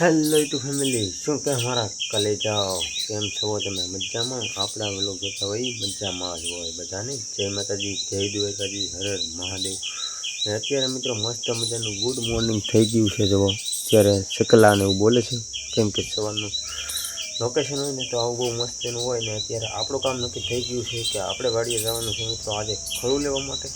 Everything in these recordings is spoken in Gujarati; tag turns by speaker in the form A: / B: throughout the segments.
A: હેલો ટુ ફેમિલી શું કે મારા કલેજાઓ કેમ છો તમે? મજામાં? આપણા વેલો જોતા હોય, મજામાં જ હોય બધાને. જય માતાજી, જય દ્વારકાજી, હર હર મહાદેવ. ને અત્યારે મિત્રો મસ્ત મજાનું ગુડ મોર્નિંગ થઈ ગયું છે જવો અત્યારે શકલા ને એવું બોલે છે, કેમ કે સવારનું લોકેશન હોય ને તો આવું બહુ મસ્ત એનું હોય ને અત્યારે આપણું કામ નક્કી થઈ ગયું છે કે આપણે વાડીએ જવાનું છે મિત્રો આજે ખરું લેવા માટે.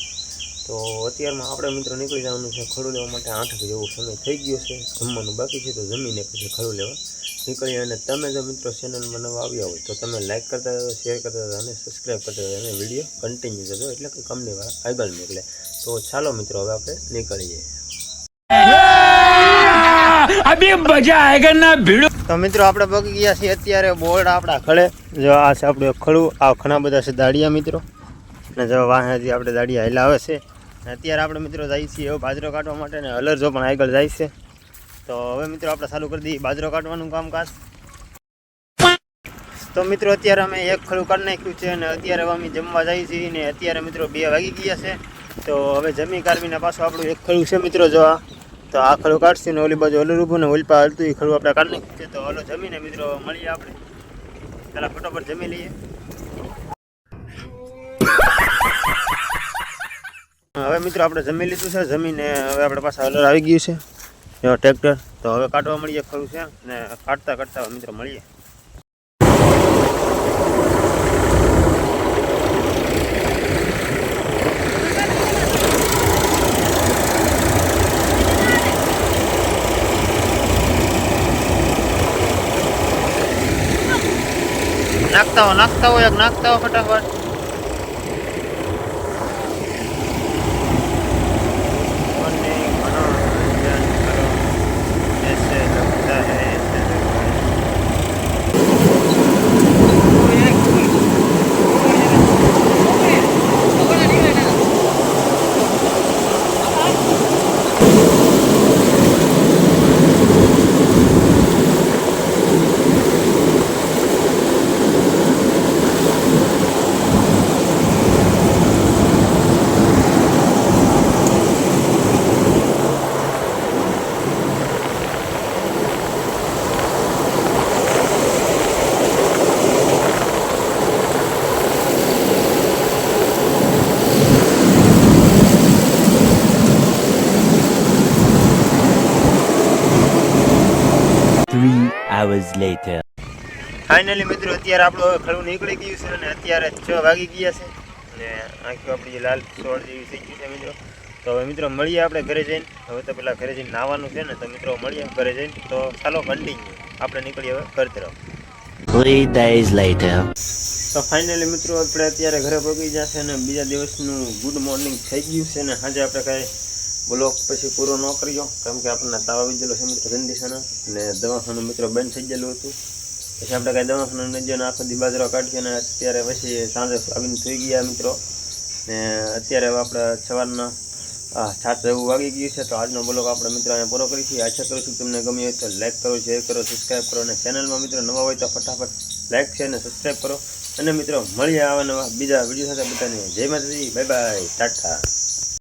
A: તો અત્યારમાં આપણે મિત્રો નીકળી જવાનું છે ખડું લેવા માટે આઠ વાગે સમય થઈ ગયો છે. જમવાનું બાકી છે તો જમીને પછી ખડું લેવા નીકળી અને તમે જો મિત્રો ચેનલમાં નવા આવ્યા હોય તો તમે લાઇક કરતા જાઓ શેર કરતા જાઓ અને સબસ્ક્રાઈબ કરતા જાઓ અને વીડિયો કન્ટિન્યુ કરજો એટલે કે કંપનીવાળા આગળ નીકળે. તો ચાલો મિત્રો હવે આપણે નીકળીએ.
B: મજા આયગન
A: તો મિત્રો આપણે પગી ગયા છીએ અત્યારે બોર્ડ આપણા ખડે. જો આ છે આપણું ખડું આ ઘણા બધા છે દાડિયા મિત્રો. અને જો વાહેથી આપણે દાડિયા હેલા આવે છે. અત્યારે આપણે મિત્રો જાય છીએ એવો બાજરો કાઢવા માટે ને હલર જો પણ આગળ જાય છે. તો હવે મિત્રો આપણે ચાલુ કરી દઈએ બાજરો કાઢવાનું કામકાજ. તો મિત્રો અત્યારે અમે એક ખડું કાઢી નાખ્યું છે અને અત્યારે હવે અમે જમવા જઈએ છીએ ને અત્યારે મિત્રો બે વાગી ગયા છે. તો હવે જમી કાઢવીને પાછું આપણું એક ખડું છે મિત્રો જો આ. તો આ ખડું કાઢશું ને ઓલી બાજુ ઓલું ઊભું ને ઓલપા હલતું એ ખડું આપણે કાઢી નાખ્યું છે. તો હલો જમીને મિત્રો મળીએ આપણે. પહેલાં ફટોફટ જમી લઈએ. હવે મિત્રો આપણે જમી લીધું છે, જમીને હવે આપણે પાછા હલર આવી ગયું છે. જો, ટ્રેક્ટર. તો હવે કાઢવા મળીએ ખરું છે, ને કાઢતા કાઢતા મિત્રો મળીએ. નાખતા હો નાખતા હો એક, નાખતા હો ફટાફટ.
B: Hours later.
A: ફાઇનલી મિત્રો અત્યારે આપણું ખડું નીકળી ગયું છે અને અત્યારે છ વાગી ગયા છે. અને આખી આપણી લાલ સોળ જેવી થઈ ગઈ છે મિત્રો. તો હવે મિત્રો મળીએ આપણે ઘરે જઈને. હવે તો પેલા ઘરે જઈને નાવાનું છે ને તો મિત્રો મળીએ ઘરે જઈને. તો ચાલો કન્ટિન્યુ આપણે નીકળીએ હવે ઘર તરફ.
B: Three days later.
A: તો ફાઇનલી મિત્રો આપણે અત્યારે ઘરે પહોંચી જશે અને બીજા દિવસનું ગુડ મોર્નિંગ થઈ ગયું છે ને આજે આપણે કાંઈ બ્લોક પછી પૂરો ન કર્યો. કેમ કે આપણને તાવ આવી ગયેલો છે મિત્રો કંડિશન અને દવાખાનું મિત્રો બંધ થઈ ગયેલું હતું. પછી આપણે કાંઈ દવાખાનું ન જઈને આખો દી કાઢીએ અને અત્યારે પછી સાંજે આવીને થઈ ગયા મિત્રો. ને અત્યારે આપણે સવારના સાત એવું વાગી ગયું છે, તો આજનો બ્લોગ આપણે મિત્રો અહીંયા પૂરો કરીશું આશા કરું છું તમને ગમ્યું હોય તો લાઇક કરો શેર કરો સબસ્ક્રાઈબ કરો અને ચેનલમાં મિત્રો નવા હોય તો ફટાફટ લાઇક છે અને સબસ્ક્રાઈબ કરો. અને મિત્રો, મળીએ આવા નવા બીજા વીડિયો સાથે બધાને. જય માતાજી બાય બાય ટાટા.